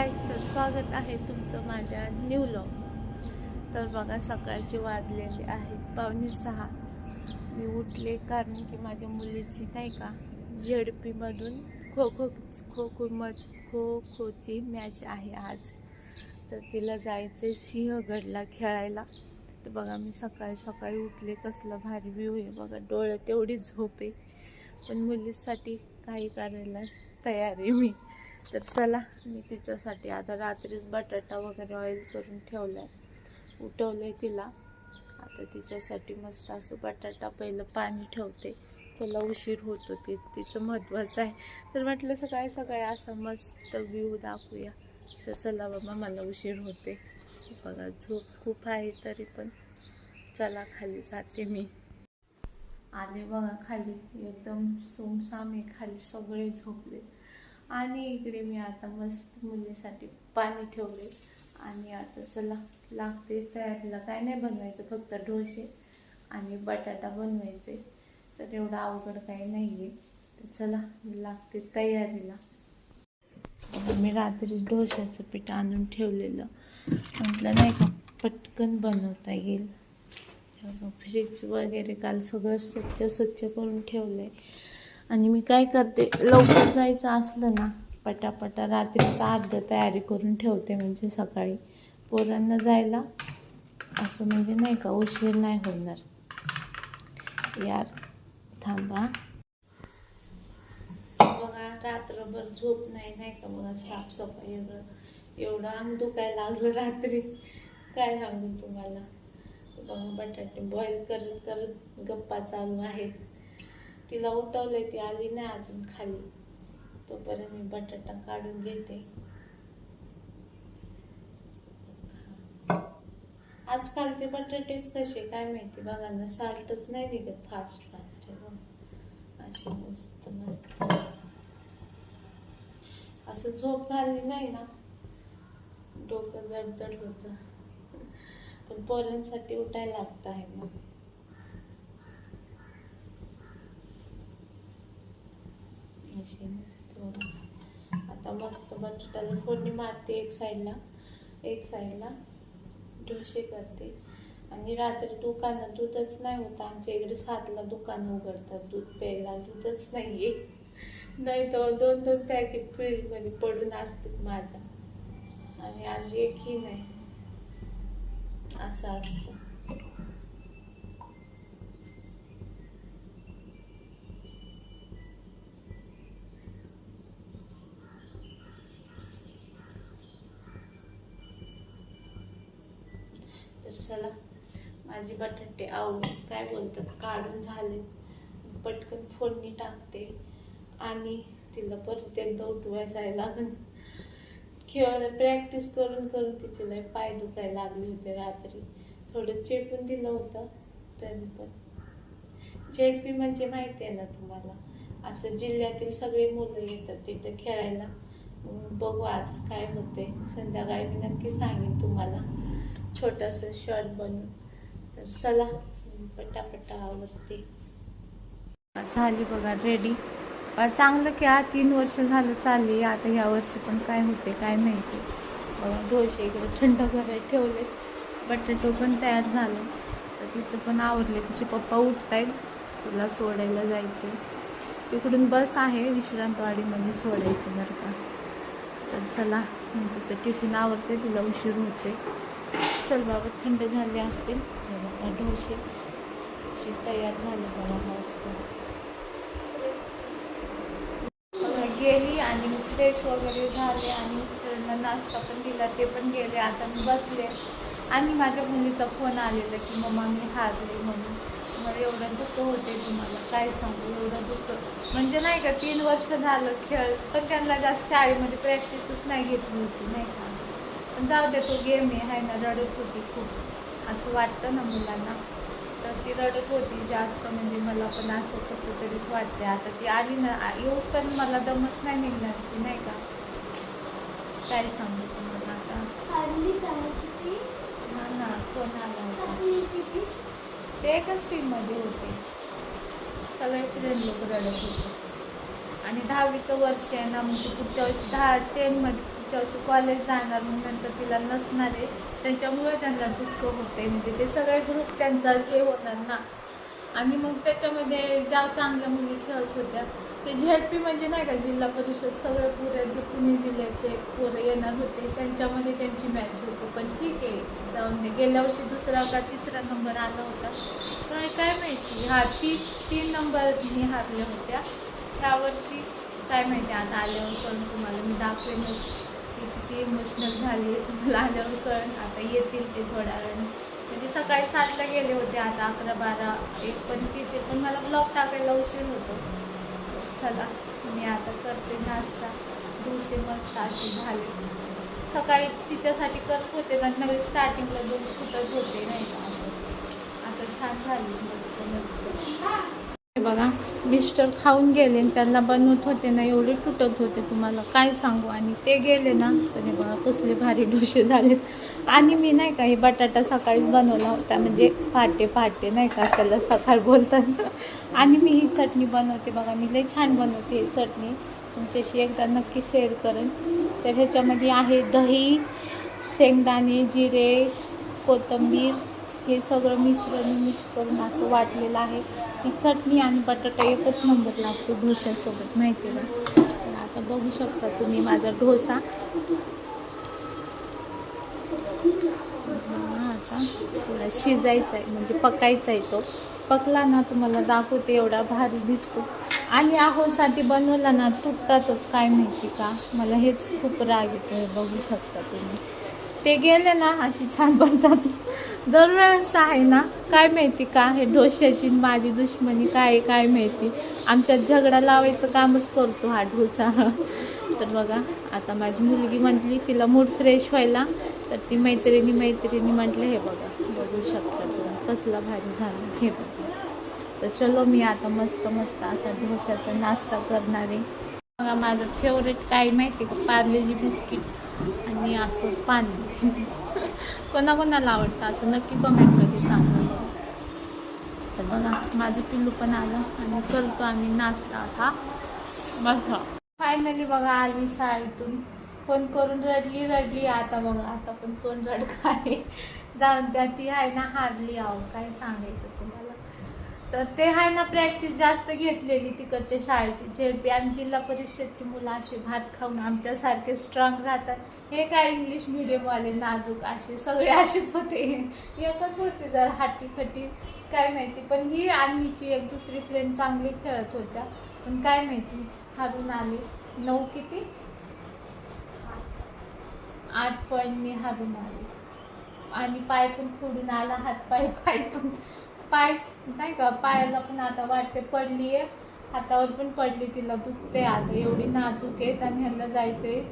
हाय तर स्वागत आहे तुमचं माझ्या न्यू लॉग तर बघा सकाळचे वाजलेले आहेत पावणे सहा. मी उठले कारण की माझ्या मुलीची नाही का झेडपीमधून खो खो खो खो म खो खोची मॅच आहे आज. तर तिला जायचं सिंहगडला खेळायला. तर बघा मी सकाळी सकाळी उठले कसलं भारी व्ह्यू आहे. बघा डोळे तेवढी झोप आहे. पण मुलीसाठी काही करायला तयार आहे मी. तर चला मी तिच्यासाठी आता रात्रीच बटाटा वगैरे ऑइल करून ठेवला आहे उठवलं आहे तिला. आता तिच्यासाठी मस्त असं बटाटा पहिलं पाणी ठेवते. चला उशीर होतो ते तिचं महत्त्वाचं आहे. तर म्हटलं सकाळी सकाळी असं मस्त व्ह्यू दाखवूया. तर चला बाबा मला उशीर होते बघा झोप खूप आहे तरी पण. चला खाली जाते मी. आले बघा खाली. एकदम सोमसाम आहे खाली सगळे झोपले. आणि इकडे मी आता मस्त मुलीसाठी पाणी ठेवले. आणि आता चला लागते तयारीला. काय नाही बनवायचं फक्त ढोसे आणि बटाटा बनवायचे. तर एवढं अवघड काही नाही आहे तर चला लागते तयारीला. मी रात्रीच ढोश्याचं पीठ आणून ठेवलेलं. म्हटलं नाही का पटकन बनवता येईल. फ्रीज वगैरे काल सगळं स्वच्छ स्वच्छ करून ठेवलं आहे आणि मी काय करते लवकर जायचं असलं ना पटापटा रात्रीचा अर्ध तयारी करून ठेवते म्हणजे सकाळी. पोरांना जायला असं म्हणजे नाही का उशीर नाही होणार. यार थांबा. बघा रात्रभर झोप नाही नाही का बघा साफसफाई एवढं एवढं अंग दुखायला लागलं रात्री. काय सांगू तुम्हाला? बघा बटाटे बॉईल करत करत गप्पा चालू आहेत. तिला उठवलंय ती आली नाही अजून खाली. तोपर्यंत मी बटाटा काढून घेते. आजकालचे बटाटेच कसे काय माहिती बघा ना साल्टच नाही निघत फास्ट फास्ट आहे असे मस्त मस्त. असं झोप झाली नाही ना डोकं जडजड होतं. पण पोरांसाठी उठायला लागत आहे मग अशी मस्त आता मस्त बटाट्याला फोडणी मारते एक साईडला एक साईडला. डोसे करते. आणि रात्री दुकानात दूधच नाही होतं. आमच्या इकडे सातला दुकान उघडतात. दूध प्यायला दूधच नाही आहे नाही तर दोन दोन पॅकेट फ्रीजमध्ये पडून असतात माझ्या. आणि आज एकही नाही. असं असतं. माझे बटाटे आवड काय बोलतात काढून झाले. पटकन फोडणी टाकते आणि तिला परत एकदा उठवायला जायला लागेल. खेळायला प्रॅक्टिस करून करून तिचे लय पाय दुखायला लागले होते रात्री. थोडं चेपून दिलं होतं तरी पण. चेडपी म्हणजे माहिती आहे ना तुम्हाला? असं जिल्ह्यातील सगळे मुलं येतात तिथं खेळायला. बघू आज काय होते संध्याकाळी मी नक्की सांगेन तुम्हाला. छोटंसं शॉर्ट बनवून. तर चला पटापटा आवडते झाली बघा रेडी चांगलं की आ तीन वर्ष झालं चालली. आता ह्या वर्षी पण काय होते काय माहिती. बघा डोसे इकडे थंड करायला ठेवले. बटाटो पण तयार झालं. तर तिचं पण आवरले. तिचे पप्पा उठतायत. तुला सोडायला जायचं तिकडून बस आहे विश्रांतवाडीमध्ये सोडायचं बरं का. तर चला मी तिचं टिफिन आवडते तिला उशीर होते चल बाबा थंड झाले असतील. डोसे अशी तयार झाली बघा मस्त. गेली आणि फ्रेश वगैरे झाले आणि मिस्टरना नाश्ता पण दिला ते पण गेले. आता मी बसले आणि माझ्या मुलीचा फोन आलेला की मम्मा मी हारले म्हणून. मला एवढं दुःख होते तुम्हाला. काय सांगू? एवढं दुःख. म्हणजे नाही का तीन वर्ष झालं खेळ पण त्यांना जास्त शाळेमध्ये प्रॅक्टिसच नाही घेतली होती नाही का? पण जाऊ दे तो गेम आहे ना रडत होती खूप. असं वाटतं ना मुलांना. तर ती रडत होती जास्त म्हणजे मला पण असं कसं तरीच वाटते आता ती आली ना आ- येऊसपर्यंत मला दमच नाही निघणार की नाही का? काय सांगू तुम्हाला आता? हा ना फोन आला ते? एकाच टीममध्ये होते. सगळे फ्रेंड लोक रडत होते. आणि दहावीचं वर्ष आहे ना मग ते पुढच्या वर्षी दहा टेनमध्ये पुढच्या वर्षी कॉलेज जाणार मग नंतर तिला नसणार आहे. त्याच्यामुळे त्यांना दुःख होते म्हणजे ते सगळे ग्रुप त्यांचा हे होणार ना. आणि मग त्याच्यामध्ये ज्या चांगल्या मुली खेळत होत्या ते झेड पी म्हणजे नाही का जिल्हा परिषद सगळे पुरे जे पुणे जिल्ह्याचे पोरं येणार होते त्यांच्यामध्ये त्यांची मॅच होती. पण ठीक आहे. जाऊन दे. गेल्या वर्षी दुसरा का तिसरा नंबर आला होता. काय काय माहिती. हा तीस तीन नंबरनी हारल्या होत्या. ह्या वर्षी काय माहिती आता आल्यावर कळून तुम्हाला मी दाखवेनच. की किती इमोशनल झाली तुम्हाला आल्यावर कळण आता येतील ते थोड्या वेळाने. म्हणजे सकाळी सातला गेले होते आता अकरा बारा एक पण तिथे पण मला ब्लॉग टाकायला उशीर होतो. चला मी आता करते नाश्ता. डोसे मस्त असे झाले. सकाळी तिच्यासाठी करत होते ना नवीन स्टार्टिंगला दोन फुटत होते नाही का असं. आता छान झाली मस्त मस्त. बघा मिस्टर खाऊन गेले आणि त्यांना बनवत होते ना एवढे तुटत होते. तुम्हाला काय सांगू? आणि ते गेले ना तरी बघा कसले भारी डोसे झालेत. आणि मी नाही का हे बटाटा सकाळीच बनवला होता. म्हणजे पहाटे पहाटे नाही का त्याला सकाळ बोलतात आणि मी ही चटणी बनवते बघा मी लई छान बनवते ही चटणी. तुमच्याशी एकदा नक्की शेअर करेन. तर ह्याच्यामध्ये आहे दही शेंगदाणे जिरे कोथिंबीर. हे सगळं मिश्रण मिक्स करून असं वाटलेलं आहे. ही चटणी आणि बटाटा एकच नंबर लागतो ढोशासोबत माहिती ना तर आता बघू शकता तुम्ही माझा डोसा. आता थोडा शिजायचा आहे म्हणजे पकायचा आहे तो. पकला ना तुम्हाला दाखवते एवढा भारी दिसतो. आणि आहोसाठी बनवला ना तुटतातच काय माहिती का? मला हेच खूप राग येतो हे बघू शकता तुम्ही. ते गेले ना अशी छान बनतात. दरवेळेस आहे ना काय माहिती का हे डोश्याची माझी दुश्मनी काय काय माहिती. आमच्यात झगडा लावायचं कामच करतो हा डोसा. तर बघा आता माझी मुलगी म्हटली तिला मूड फ्रेश व्हायला. तर ती मैत्रिणी मैत्रिणी म्हटलं हे बघा बघू शकता तुम्ही कसला भारी झालं. हे बघा. तर चलो मी आता मस्त मस्त असा ढोशाचा नाश्ता करणार आहे. बघा माझं फेवरेट काय माहिती का? पार्लेजी बिस्किट आणि असं पाणी. कोणाकोणाला आवडतं असं नक्की कमेंटमध्ये सांगा. तर बघा माझं पिल्लू पण आलं आणि करतो आम्ही नाश्ता आता. बघा. फायनली बघा आली शाळेतून. फोन करून रडली रडली. आता बघा आता पण तोंड रडका आहे जाऊन त्या ती आहे ना हारली आहो. काय सांगायचं तुम्हाला तर ते आहे ना प्रॅक्टिस जास्त घेतलेली तिकडच्या शाळेची. झेडपी आणि जिल्हा परिषदची मुलं असे भात खाऊन आमच्यासारखे स्ट्रॉंग राहतात. हे काय इंग्लिश मिडियमवाले नाजूक असे सगळे असेच होते. एकच होते जर हाटी काय माहिती. पण ही आणि हिची एक दुसरी फ्रेंड चांगली खेळत होत्या. पण काय माहिती हारून आले. नऊ किती? आठ पॉईंटने हारून आले. आणि पाय पण फोडून आला हात पाय पाय पण पाय नाही का पायाला पण आता वाटते पडली आहे हातावर पण पडली तिला दुखते आता एवढी नाजूक आहेत आणि ह्यांना जायचंय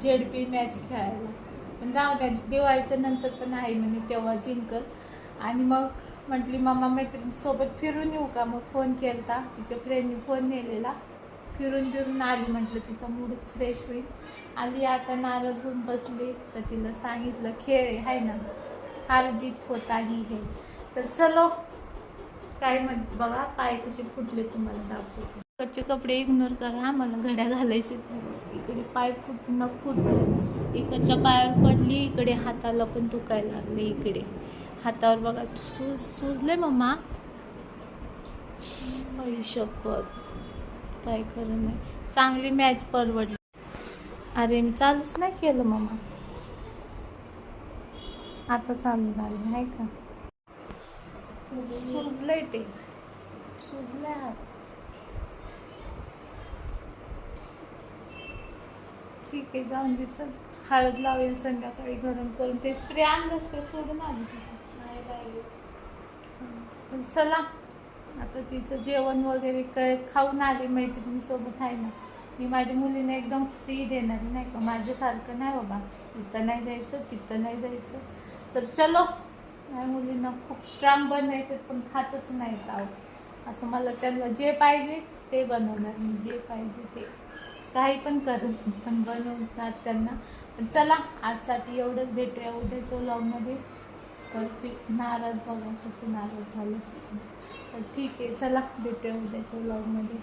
झेडपी मॅच खेळायला. पण जाऊ द्या दिवाळीच्या नंतर पण आहे म्हणे तेव्हा जिंकत आणि मग म्हटली मामा मैत्रिणीसोबत फिरून येऊ का? मग फोन केलता तिच्या फ्रेंडने फोन नेलेला. फिरून फिरून आली म्हटलं तिचा मूड फ्रेश होईल. आली आता नाराज होऊन बसली. तर तिला सांगितलं खेळ आहे ना. हार जीत होता ही हे. तर चलो काय म्हण बघा पाय कसे फुटले तुम्हाला दाखवते. इकडचे कपडे इग्नोर करा मला घड्या घालायचे इकडे पाय फुटणं फुटले. इकडच्या पायावर पडली इकडे हाताला पण दुखायला लागले इकडे. हातावर बघा सूज सुजले मम्मा. शपथ. काय खरं नाही. चांगली मॅच परवडली. अरे मी चालूच नाही केलं मम्मा. आता चालू झालं नाही का? सुजलंय ते. सुजलंय हात ठीक आहे जाऊन दे चल. हळद लावेल संध्याकाळी गरम करून. ते स्प्रे आणलं ते सोडून आली पण चला. आता तिचं जेवण वगैरे काय खाऊन आले मैत्रिणीसोबत आहे ना. मी माझ्या मुलीने एकदम फ्री देणार नाही का? माझ्यासारखं नाही बाबा. इथं नाही जायचं तिथं नाही जायचं. तर चलो. माझ्या मुलींना खूप स्ट्रॉंग बनायचं पण खातच नाही आहो. असं मला त्यांना जे पाहिजे ते बनवणार मी जे पाहिजे ते. काही पण करत पण बनवणार त्यांना. पण चला आजसाठी एवढंच भेटूया. उद्याच्या लॉगमध्ये तर ते नाराज बघा कसं नाराज झालं. तर ठीक आहे चला भेटूया उद्याच्या लॉगमध्ये